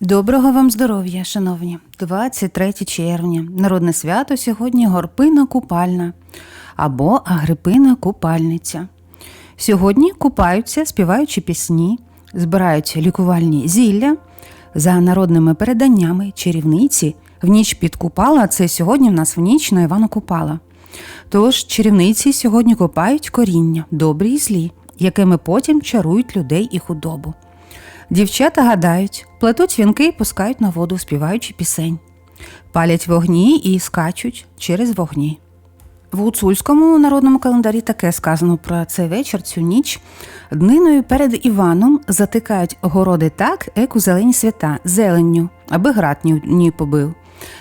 Доброго вам здоров'я, шановні. 23 червня. Народне свято сьогодні Горпина Купальна або Агрипина Купальниця. Сьогодні купаються, співаючи пісні, збирають лікувальні зілля. За народними переданнями чарівниці в ніч під Купала це сьогодні в нас в ніч на Івана Купала. Тож чарівниці сьогодні копають коріння, добрі і злі, якими потім чарують людей і худобу. Дівчата гадають, плетуть вінки і пускають на воду, співаючи пісень, палять вогні і скачуть через вогні. В гуцульському народному календарі таке сказано про цей вечір, цю ніч. Дниною перед Іваном затикають городи так, як у зелені свята, зеленню, аби град ні, ні побив,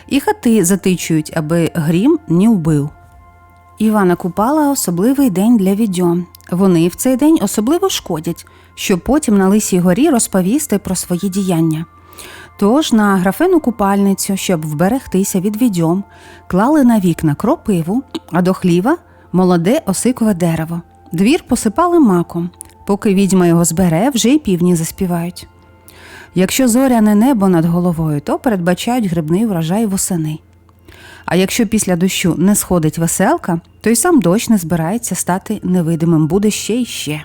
і хати затичують, аби грім не вбив. Івана Купала особливий день для відьом. Вони в цей день особливо шкодять, щоб потім на Лисій горі розповісти про свої діяння. Тож на графину купальницю, щоб вберегтися від відьом, клали на вікна кропиву, а до хліва молоде осикове дерево. Двір посипали маком. Поки відьма його збере, вже й півні заспівають. Якщо зоряне небо над головою, то передбачають грибний врожай восени. А якщо після дощу не сходить веселка, то й сам дощ не збирається стати невидимим, буде ще й ще.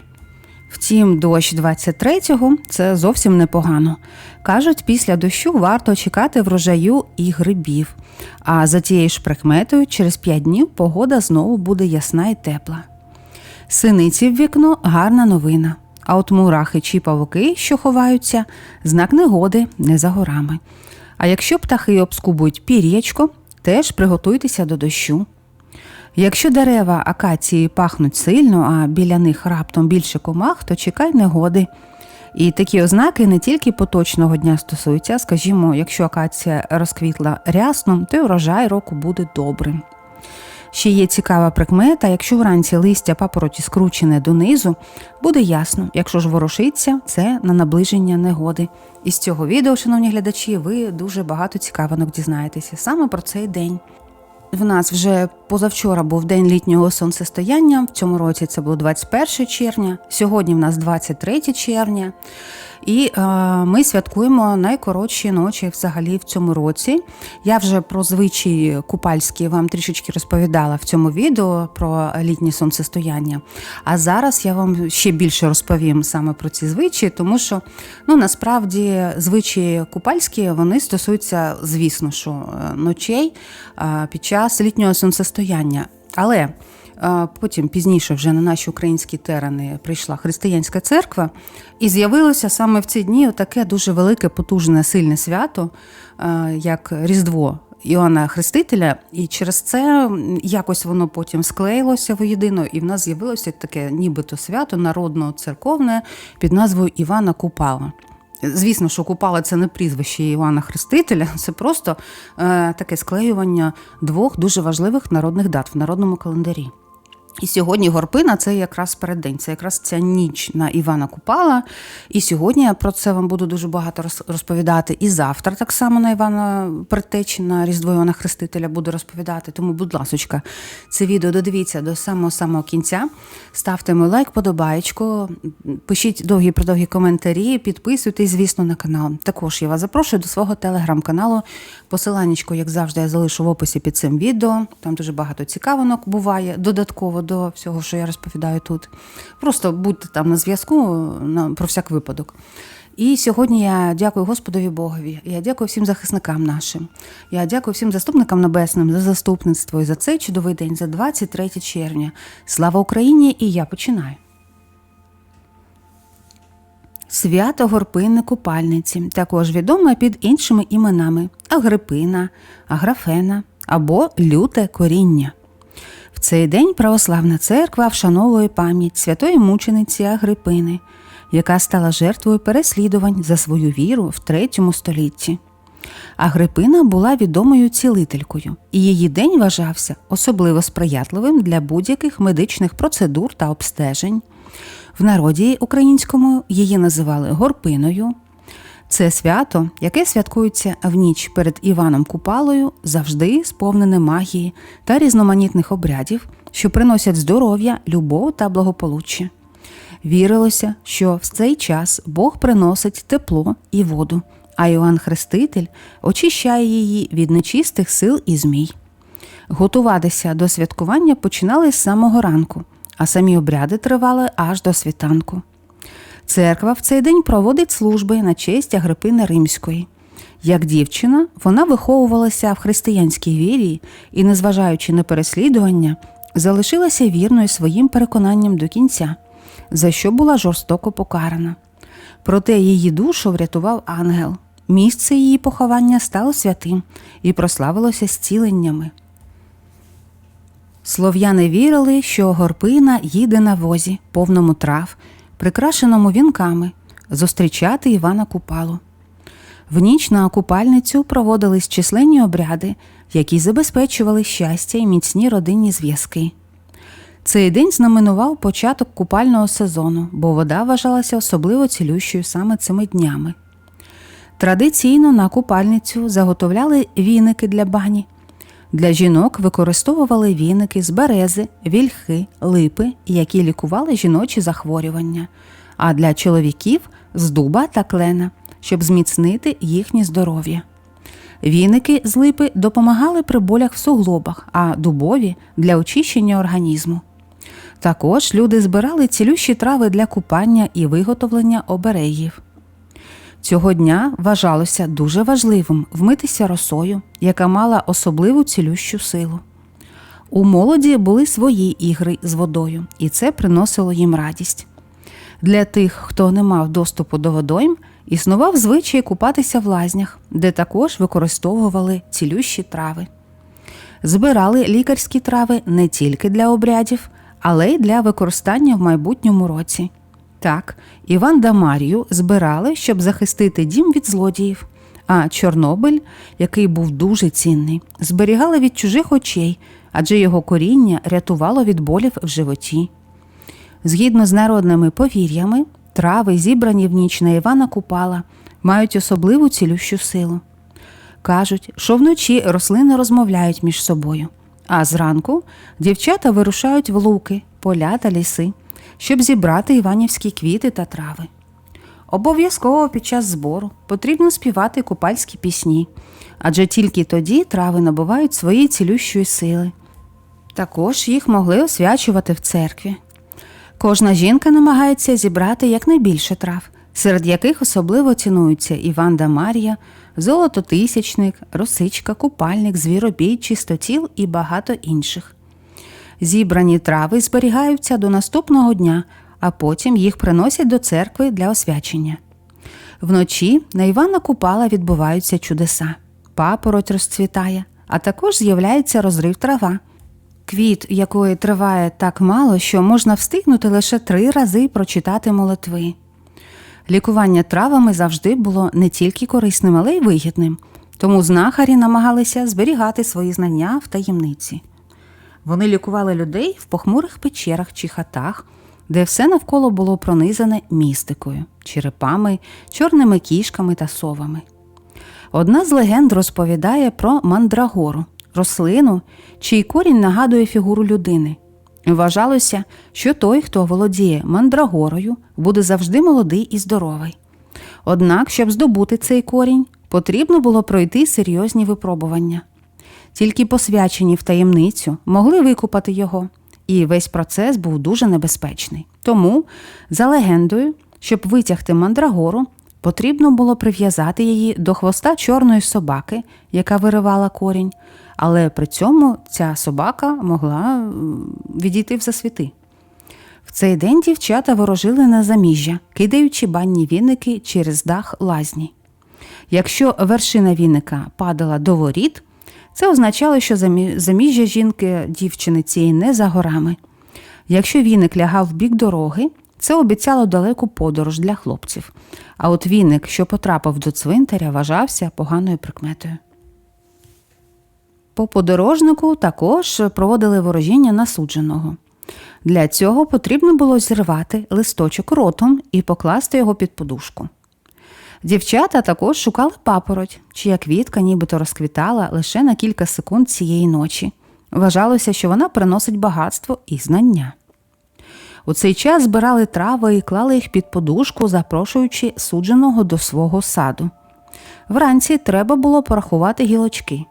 Втім, дощ 23-го це зовсім непогано. Кажуть, після дощу варто чекати врожаю і грибів. А за тією ж прикметою, через 5 днів погода знову буде ясна і тепла. Синиці в вікно гарна новина. А от мурахи чи павуки, що ховаються, знак негоди не за горами. А якщо птахи обскубують пір'ячко, теж приготуйтеся до дощу. Якщо дерева акації пахнуть сильно, а біля них раптом більше комах, то чекай негоди. І такі ознаки не тільки поточного дня стосуються, скажімо, якщо акація розквітла рясно, то й урожай року буде добрим. Ще є цікава прикмета, якщо вранці листя папороті скручене донизу, буде ясно, якщо ж ворушиться, це на наближення негоди. Із цього відео, шановні глядачі, ви дуже багато цікавинок дізнаєтеся саме про цей день. В нас вже позавчора був день літнього сонцестояння. В цьому році це було 21 червня. Сьогодні в нас 23 червня. І е, ми святкуємо найкоротші ночі взагалі в цьому році. Я вже про звичаї купальські вам трішечки розповідала в цьому відео про літнє сонцестояння. А зараз я вам ще більше розповім саме про ці звичаї, тому що ну насправді звичаї купальські вони стосуються, звісно, що е, ночей е, під час літнього сонцестояння. Але Потім пізніше вже на наші українські терени прийшла християнська церква, і з'явилося саме в ці дні таке дуже велике, потужне, сильне свято, як Різдво Іоанна Хрестителя. І через це якось воно потім склеїлося воєдино, і в нас з'явилося таке нібито свято народно-церковне під назвою Івана Купала. Звісно, що Купала це не прізвище Івана Хрестителя, це просто е, таке склеювання двох дуже важливих народних дат в народному календарі. І сьогодні Горпина це якраз переддень, це якраз ця ніч на Івана Купала. І сьогодні я про це вам буду дуже багато розповідати. І завтра так само на Івана Предтечі, на Різдво Івана Хрестителя буду розповідати. Тому, будь ласочка, це відео додивіться до самого-самого кінця. Ставте мій лайк, подобаєчку, пишіть довгі продовгі коментарі, підписуйтесь, звісно, на канал. Також я вас запрошую до свого телеграм-каналу. Посиланнячко, як завжди, я залишу в описі під цим відео. Там дуже багато цікавинок буває додатково до всього, що я розповідаю тут. Просто будьте там на зв'язку про всяк випадок. І сьогодні я дякую Господові Богові. Я дякую всім захисникам нашим. Я дякую всім заступникам небесним за заступництво і за цей чудовий день, за 23 червня. Слава Україні! І я починаю. Свято Горпини Купальниці, також відоме під іншими іменами Агрипина, Аграфена або Люте Коріння цей день православна церква вшановує пам'ять святої мучениці Агрипини, яка стала жертвою переслідувань за свою віру в третьому столітті. Агрипина була відомою цілителькою, і її день вважався особливо сприятливим для будь-яких медичних процедур та обстежень. В народі українському її називали горпиною, це свято, яке святкується в ніч перед Іваном Купалою, завжди сповнене магії та різноманітних обрядів, що приносять здоров'я, любов та благополуччя. Вірилося, що в цей час Бог приносить тепло і воду, а Іоанн Хреститель очищає її від нечистих сил і змій. Готуватися до святкування починали з самого ранку, а самі обряди тривали аж до світанку. Церква в цей день проводить служби на честь Агрипини Римської. Як дівчина, вона виховувалася в християнській вірі і, незважаючи на переслідування, залишилася вірною своїм переконанням до кінця, за що була жорстоко покарана. Проте її душу врятував ангел. Місце її поховання стало святим і прославилося зціленнями. Слов'яни вірили, що горпина їде на возі, повному трав, прикрашеному вінками, зустрічати Івана Купалу. В ніч на купальницю проводились численні обряди, які забезпечували щастя і міцні родинні зв'язки. Цей день знаменував початок купального сезону, бо вода вважалася особливо цілющою саме цими днями. Традиційно на купальницю заготовляли віники для бані. Для жінок використовували віники з берези, вільхи, липи, які лікували жіночі захворювання, а для чоловіків з дуба та клена, щоб зміцнити їхнє здоров'я. Віники з липи допомагали при болях в суглобах, а дубові для очищення організму. Також люди збирали цілющі трави для купання і виготовлення обереїв. Цього дня вважалося дуже важливим вмитися росою, яка мала особливу цілющу силу. У молоді були свої ігри з водою, і це приносило їм радість. Для тих, хто не мав доступу до водойм, існував звичай купатися в лазнях, де також використовували цілющі трави. Збирали лікарські трави не тільки для обрядів, але й для використання в майбутньому році. Так, Іван да Марію збирали, щоб захистити дім від злодіїв, а Чорнобиль, який був дуже цінний, зберігали від чужих очей, адже його коріння рятувало від болів в животі. Згідно з народними повір'ями, трави, зібрані в ніч на Івана Купала, мають особливу цілющу силу. Кажуть, що вночі рослини розмовляють між собою, а зранку дівчата вирушають в луки, поля та ліси, щоб зібрати іванівські квіти та трави. Обов'язково під час збору потрібно співати купальські пісні, адже тільки тоді трави набувають своєї цілющої сили. Також їх могли освячувати в церкві. Кожна жінка намагається зібрати якнайбільше трав, серед яких особливо цінуються Іван да Марія, золототисячник, росичка, купальник, звіробій, чистотіл і багато інших. Зібрані трави зберігаються до наступного дня, а потім їх приносять до церкви для освячення. Вночі на Івана Купала відбуваються чудеса. Папороть розцвітає, а також з'являється розрив трава. Квіт, якої триває так мало, що можна встигнути лише три рази прочитати молитви. Лікування травами завжди було не тільки корисним, але й вигідним, тому знахарі намагалися зберігати свої знання в таємниці. Вони лікували людей в похмурих печерах чи хатах, де все навколо було пронизане містикою, черепами, чорними кішками та совами. Одна з легенд розповідає про мандрагору, рослину, чий корінь нагадує фігуру людини. Вважалося, що той, хто володіє мандрагорою, буде завжди молодий і здоровий. Однак, щоб здобути цей корінь, потрібно було пройти серйозні випробування. Тільки посвячені в таємницю могли викупати його, і весь процес був дуже небезпечний. Тому, за легендою, щоб витягти мандрагору, потрібно було прив'язати її до хвоста чорної собаки, яка виривала корінь, але при цьому ця собака могла відійти в засвіти. В цей день дівчата ворожили на заміжжя, кидаючи банні віники через дах лазні. Якщо вершина віника падала до воріт, це означало, що заміжжя жінки дівчини цієї не за горами. Якщо віник лягав в бік дороги, це обіцяло далеку подорож для хлопців. А от віник, що потрапив до цвинтаря, вважався поганою прикметою. По подорожнику також проводили ворожіння насудженого. Для цього потрібно було зірвати листочок ротом і покласти його під подушку. Дівчата також шукали папороть, чия квітка нібито розквітала лише на кілька секунд цієї ночі. Вважалося, що вона приносить багатство і знання. У цей час збирали трави і клали їх під подушку, запрошуючи судженого до свого саду. Вранці треба було порахувати гілочки.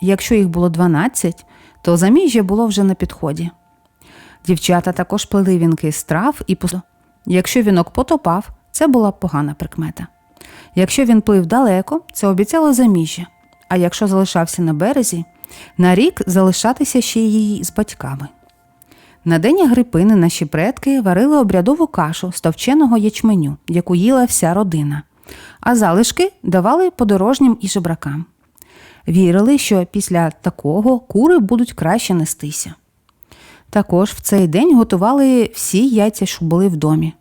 Якщо їх було 12, то заміжжя було вже на підході. Дівчата також плели вінки з трав і пусто. Якщо вінок потопав, це була погана прикмета. Якщо він плив далеко, це обіцяло заміжжя. А якщо залишався на березі, на рік залишатися ще її з батьками. На день Агрипини наші предки варили обрядову кашу з товченого ячменю, яку їла вся родина, а залишки давали подорожнім і жебракам. Вірили, що після такого кури будуть краще нестися. Також в цей день готували всі яйця, що були в домі.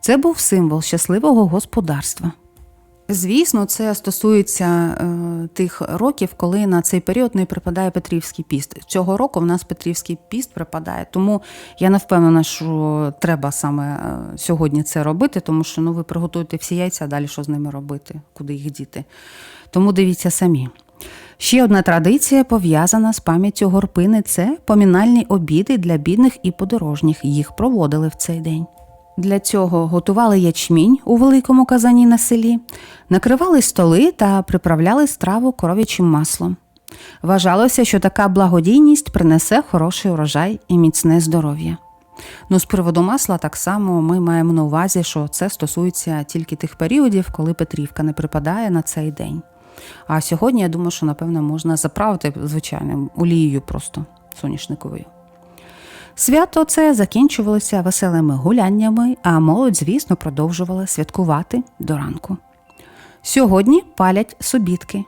Це був символ щасливого господарства. Звісно, це стосується е, тих років, коли на цей період не припадає Петрівський піст. Цього року в нас Петрівський піст припадає, тому я не впевнена, що треба саме е, сьогодні це робити, тому що ну, ви приготуєте всі яйця, а далі що з ними робити, куди їх діти. Тому дивіться самі. Ще одна традиція пов'язана з пам'яттю горпини це помінальні обіди для бідних і подорожніх. Їх проводили в цей день. Для цього готували ячмінь у великому казані на селі, накривали столи та приправляли страву коров'ячим маслом. Вважалося, що така благодійність принесе хороший урожай і міцне здоров'я. Ну, з приводу масла, так само ми маємо на увазі, що це стосується тільки тих періодів, коли Петрівка не припадає на цей день. А сьогодні я думаю, що напевно можна заправити звичайним олією просто соняшниковою. Свято це закінчувалося веселими гуляннями, а молодь, звісно, продовжувала святкувати до ранку. Сьогодні палять собітки.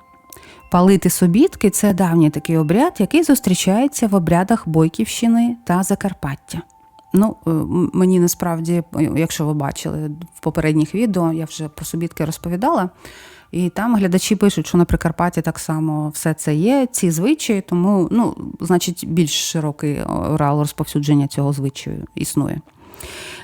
Палити собітки це давній такий обряд, який зустрічається в обрядах Бойківщини та Закарпаття. Ну, е, мені насправді, якщо ви бачили в попередніх відео, я вже про собітки розповідала. І там глядачі пишуть, що на Прикарпатті так само все це є, ці звичаї, тому, ну, значить, більш широкий орал розповсюдження цього звичаю існує.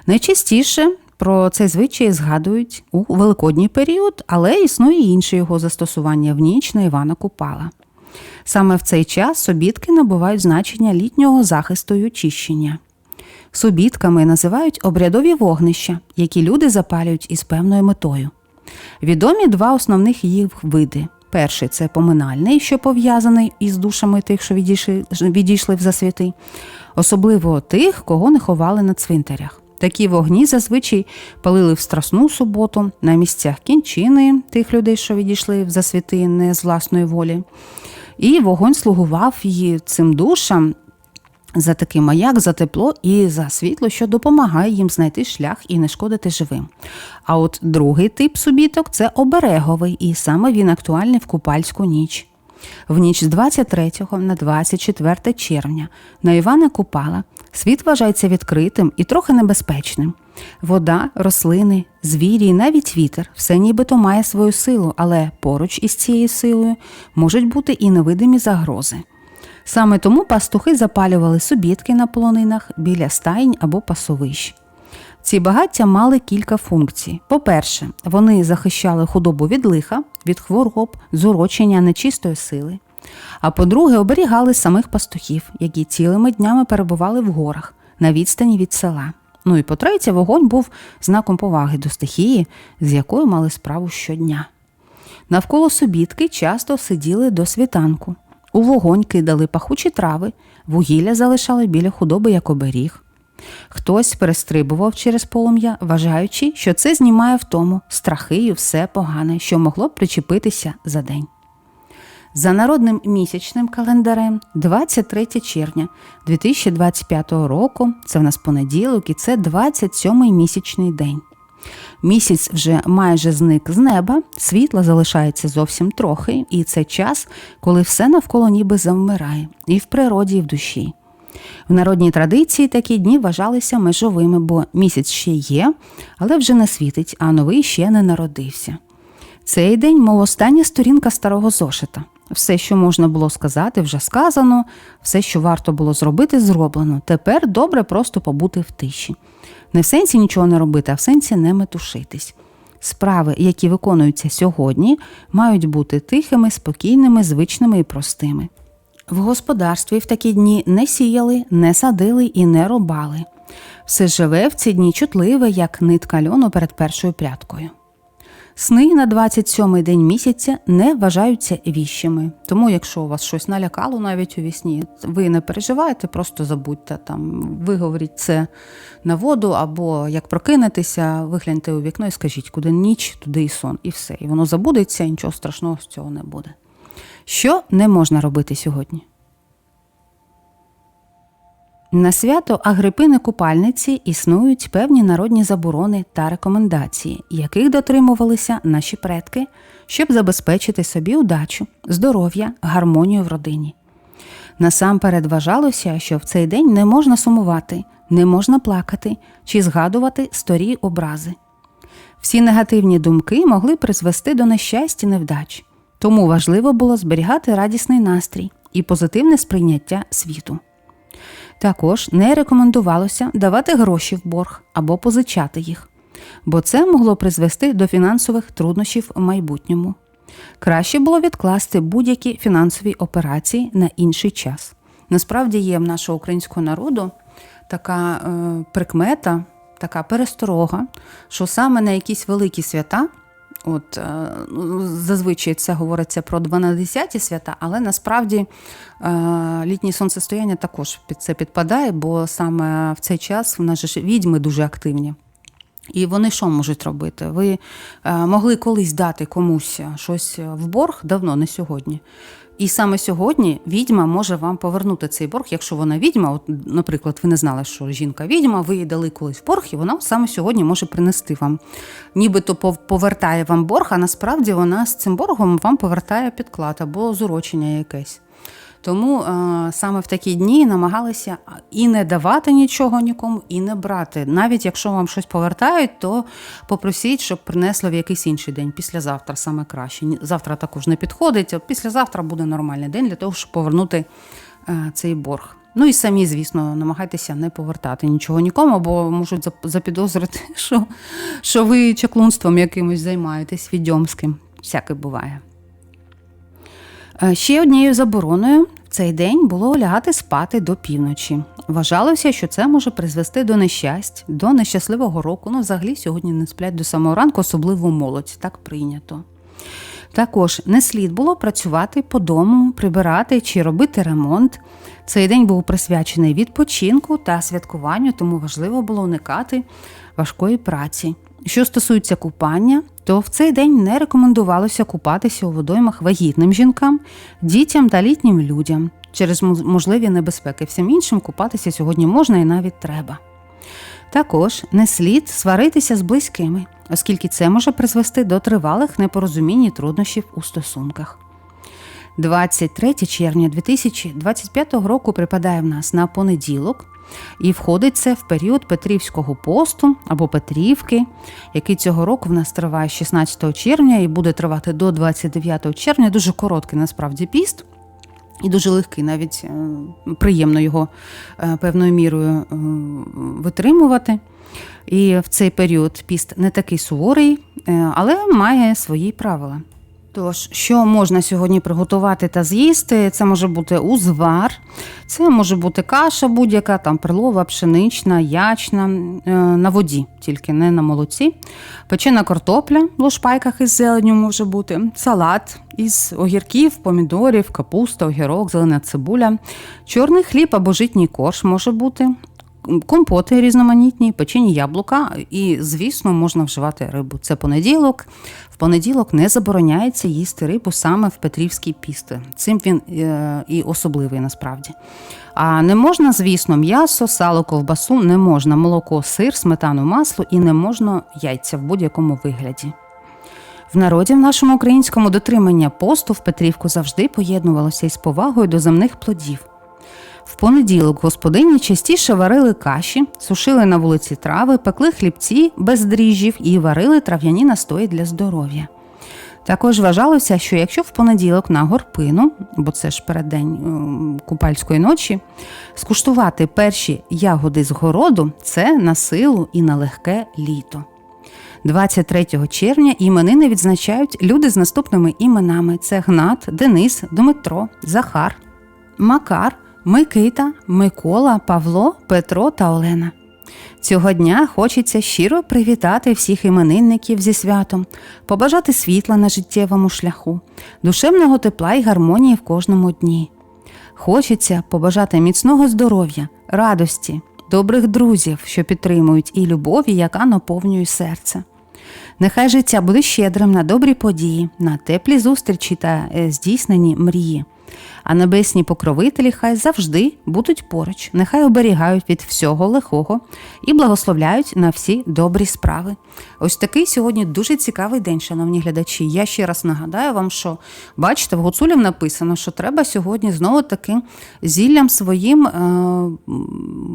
Найчастіше про цей звичай згадують у великодній період, але існує інше його застосування в ніч на Івана Купала. Саме в цей час собітки набувають значення літнього захисту й очищення. Собітками називають обрядові вогнища, які люди запалюють із певною метою. Відомі два основних їх види. Перший це поминальний, що пов'язаний із душами тих, що відійшли, відійшли в засвіти, особливо тих, кого не ховали на цвинтарях. Такі вогні зазвичай палили в Страсну суботу на місцях кінчини тих людей, що відійшли в засвіти не з власної волі. І вогонь слугував її цим душам за такий маяк, за тепло і за світло, що допомагає їм знайти шлях і не шкодити живим. А от другий тип субіток це обереговий, і саме він актуальний в купальську ніч. В ніч з 23 на 24 червня на Івана Купала світ вважається відкритим і трохи небезпечним. Вода, рослини, звірі і навіть вітер все нібито має свою силу, але поруч із цією силою можуть бути і невидимі загрози. Саме тому пастухи запалювали собітки на полонинах біля стайнь або пасовищ. Ці багаття мали кілька функцій. По-перше, вони захищали худобу від лиха, від хвороб, зурочення нечистої сили. А по-друге, оберігали самих пастухів, які цілими днями перебували в горах на відстані від села. Ну і по-третє, вогонь був знаком поваги до стихії, з якою мали справу щодня. Навколо собітки часто сиділи до світанку. У вогонь кидали пахучі трави, вугілля залишали біля худоби як оберіг. Хтось перестрибував через полум'я, вважаючи, що це знімає втому страхи і все погане, що могло б причепитися за день. За народним місячним календарем 23 червня 2025 року, це в нас понеділок, і це 27-й місячний день. Місяць вже майже зник з неба, світла залишається зовсім трохи, і це час, коли все навколо ніби завмирає, і в природі, і в душі. В народній традиції такі дні вважалися межовими, бо місяць ще є, але вже не світить, а новий ще не народився. Цей день, мов остання сторінка старого зошита. Все, що можна було сказати, вже сказано, все, що варто було зробити, зроблено. Тепер добре просто побути в тиші. Не в сенсі нічого не робити, а в сенсі не метушитись. Справи, які виконуються сьогодні, мають бути тихими, спокійними, звичними і простими. В господарстві в такі дні не сіяли, не садили і не рубали. Все живе в ці дні чутливе, як нитка льону перед першою прядкою. Сни на 27-й день місяця не вважаються віщими. Тому, якщо у вас щось налякало навіть у вісні, ви не переживайте, просто забудьте там, виговоріть це на воду, або як прокинетеся, вигляньте у вікно і скажіть, куди ніч, туди і сон, і все. І воно забудеться, нічого страшного з цього не буде. Що не можна робити сьогодні? На свято Агрипини Купальниці існують певні народні заборони та рекомендації, яких дотримувалися наші предки, щоб забезпечити собі удачу, здоров'я, гармонію в родині. Насамперед вважалося, що в цей день не можна сумувати, не можна плакати чи згадувати старі образи. Всі негативні думки могли призвести до нещастя невдач, тому важливо було зберігати радісний настрій і позитивне сприйняття світу. Також не рекомендувалося давати гроші в борг або позичати їх, бо це могло призвести до фінансових труднощів в майбутньому. Краще було відкласти будь-які фінансові операції на інший час. Насправді є в нашого українського народу така е, прикмета, така пересторога, що саме на якісь великі свята. От е, ну, зазвичай це говориться про 12-ті свята, але насправді е, літнє сонцестояння також під це підпадає, бо саме в цей час в нас же відьми дуже активні. І вони що можуть робити? Ви е, могли колись дати комусь щось в борг давно, не сьогодні. І саме сьогодні відьма може вам повернути цей борг, якщо вона відьма, от, наприклад, ви не знали, що жінка відьма, ви їй дали колись борг, і вона саме сьогодні може принести вам. Нібито повертає вам борг, а насправді вона з цим боргом вам повертає підклад або зурочення якесь. Тому е, саме в такі дні намагалися і не давати нічого нікому, і не брати. Навіть якщо вам щось повертають, то попросіть, щоб принесло в якийсь інший день. Післязавтра саме краще. Завтра також не підходить. Післязавтра буде нормальний день для того, щоб повернути е, цей борг. Ну і самі, звісно, намагайтеся не повертати нічого нікому, бо можуть запідозрити, що що ви чаклунством якимось займаєтесь відьомським. Всяке буває. Е, ще однією забороною в цей день було лягати спати до півночі. Вважалося, що це може призвести до нещасть, до нещасливого року. Ну, взагалі, сьогодні не сплять до самого ранку, особливо молодь, так прийнято. Також не слід було працювати по дому, прибирати чи робити ремонт. Цей день був присвячений відпочинку та святкуванню, тому важливо було уникати важкої праці. Що стосується купання, то в цей день не рекомендувалося купатися у водоймах вагітним жінкам, дітям та літнім людям. Через можливі небезпеки всім іншим купатися сьогодні можна і навіть треба. Також не слід сваритися з близькими, оскільки це може призвести до тривалих непорозумінь і труднощів у стосунках. 23 червня 2025 року припадає в нас на понеділок, і входить це в період Петрівського посту або Петрівки, який цього року в нас триває 16 червня і буде тривати до 29 червня. Дуже короткий насправді піст. І дуже легкий, навіть е, приємно його е, певною мірою е, витримувати. І в цей період піст не такий суворий, але має свої правила. Тож, що можна сьогодні приготувати та з'їсти? Це може бути узвар, це може бути каша будь-яка, там перлова, пшенична, ячна, е, на воді, тільки не на молоці. Печена картопля в лошпайках із зеленню може бути, салат із огірків, помідорів, капуста, огірок, зелена цибуля, чорний хліб або житній корж може бути. Компоти різноманітні, печені яблука, і, звісно, можна вживати рибу. Це понеділок, в понеділок не забороняється їсти рибу саме в Петрівській пісти. Цим він е, і особливий насправді. А не можна, звісно, м'ясо, сало, ковбасу, не можна молоко, сир, сметану, масло і не можна яйця в будь-якому вигляді. В народі в нашому українському дотримання посту в Петрівку завжди поєднувалося із повагою до земних плодів. В понеділок господині частіше варили каші, сушили на вулиці трави, пекли хлібці без дріжджів і варили трав'яні настої для здоров'я. Також вважалося, що якщо в понеділок на горпину, бо це ж переддень е, купальської ночі, скуштувати перші ягоди з городу це на силу і на легке літо. 23 червня іменини відзначають люди з наступними іменами: це Гнат, Денис, Дмитро, Захар, Макар, Микита, Микола, Павло, Петро та Олена. Цього дня хочеться щиро привітати всіх іменинників зі святом, побажати світла на життєвому шляху, душевного тепла і гармонії в кожному дні. Хочеться побажати міцного здоров'я, радості, добрих друзів, що підтримують, і любові, яка наповнює серце. Нехай життя буде щедрим на добрі події, на теплі зустрічі та е, здійснені мрії. А небесні покровителі хай завжди будуть поруч, нехай оберігають від всього лихого і благословляють на всі добрі справи. Ось такий сьогодні дуже цікавий день, шановні глядачі. Я ще раз нагадаю вам, що бачите, в Гуцулів написано, що треба сьогодні знову таки зіллям своїм е,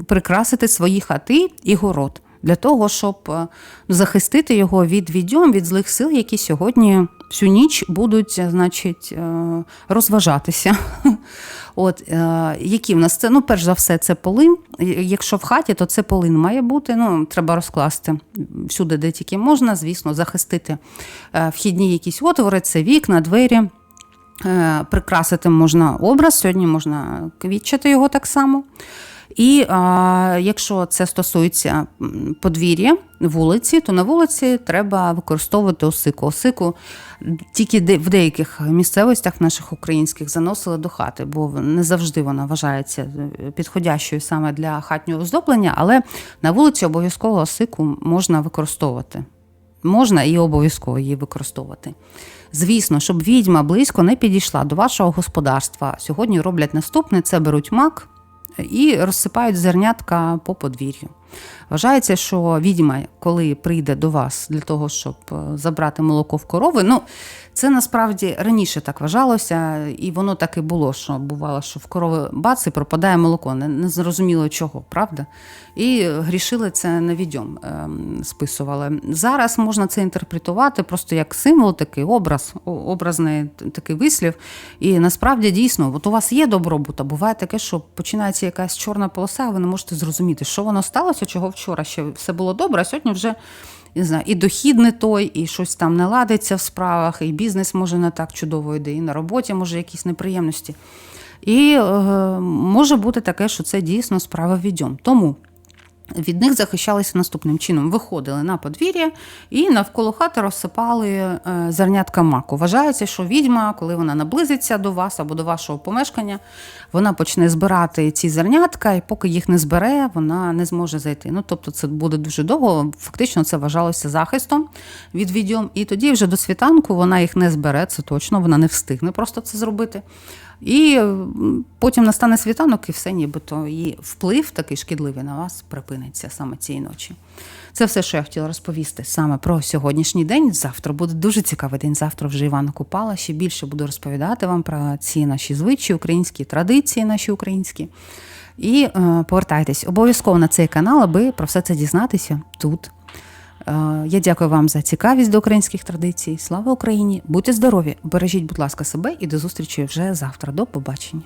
прикрасити свої хати і город для того, щоб е, захистити його від відьом, від злих сил, які сьогодні всю ніч будуть, е, значить, е, розважатися. От е, які в нас це? Ну, перш за все, це полин. Якщо в хаті, то це полин має бути. Ну, треба розкласти всюди, де тільки можна, звісно, захистити вхідні якісь отвори, це вікна, двері. Прикрасити можна образ, сьогодні можна квітчати його так само. І а, якщо це стосується подвір'я, вулиці, то на вулиці треба використовувати осику. Осику тільки в деяких місцевостях наших українських заносили до хати, бо не завжди вона вважається е, підходящою саме для хатнього оздоблення, але на вулиці обов'язково осику можна використовувати. Можна і обов'язково її використовувати. Звісно, щоб відьма близько не підійшла до вашого господарства. Сьогодні роблять наступне: це беруть мак і розсипають зернятка по подвір'ю. Вважається, що відьма, коли прийде до вас для того, щоб е, забрати молоко в корови, ну це насправді раніше так вважалося, і воно так і було, що бувало, що в корови бац і пропадає молоко, не, не зрозуміло чого, правда? І грішили це на відьом, ем, списували. Зараз можна це інтерпретувати просто як символ, такий образ, образний такий вислів. І насправді дійсно, от у вас є добробут, а буває таке, що починається якась чорна полоса, а ви не можете зрозуміти, що воно сталося, чого вчора ще все було добре, а сьогодні вже. Не знаю, і дохід не той, і щось там не ладиться в справах, і бізнес може не так чудово йде, і на роботі може якісь неприємності. І е, може бути таке, що це дійсно справа відьом. Тому від них захищалися наступним чином: виходили на подвір'я і навколо хати розсипали е, зернятка маку. Вважається, що відьма, коли вона наблизиться до вас або до вашого помешкання, вона почне збирати ці зернятка, і поки їх не збере, вона не зможе зайти. Ну тобто, це буде дуже довго. Фактично, це вважалося захистом від відьом. І тоді вже до світанку вона їх не збере, це точно, вона не встигне просто це зробити. І потім настане світанок, і все, нібито її вплив такий шкідливий на вас припиниться саме цієї ночі. Це все, що я хотіла розповісти саме про сьогоднішній день. Завтра буде дуже цікавий день. Завтра вже Івана Купала. Ще більше буду розповідати вам про ці наші звичаї, українські традиції, наші українські. І е, повертайтесь обов'язково на цей канал, аби про все це дізнатися тут. Е, Я дякую вам за цікавість до українських традицій. Слава Україні! Будьте здорові! Бережіть, будь ласка, себе і до зустрічі вже завтра. До побачення.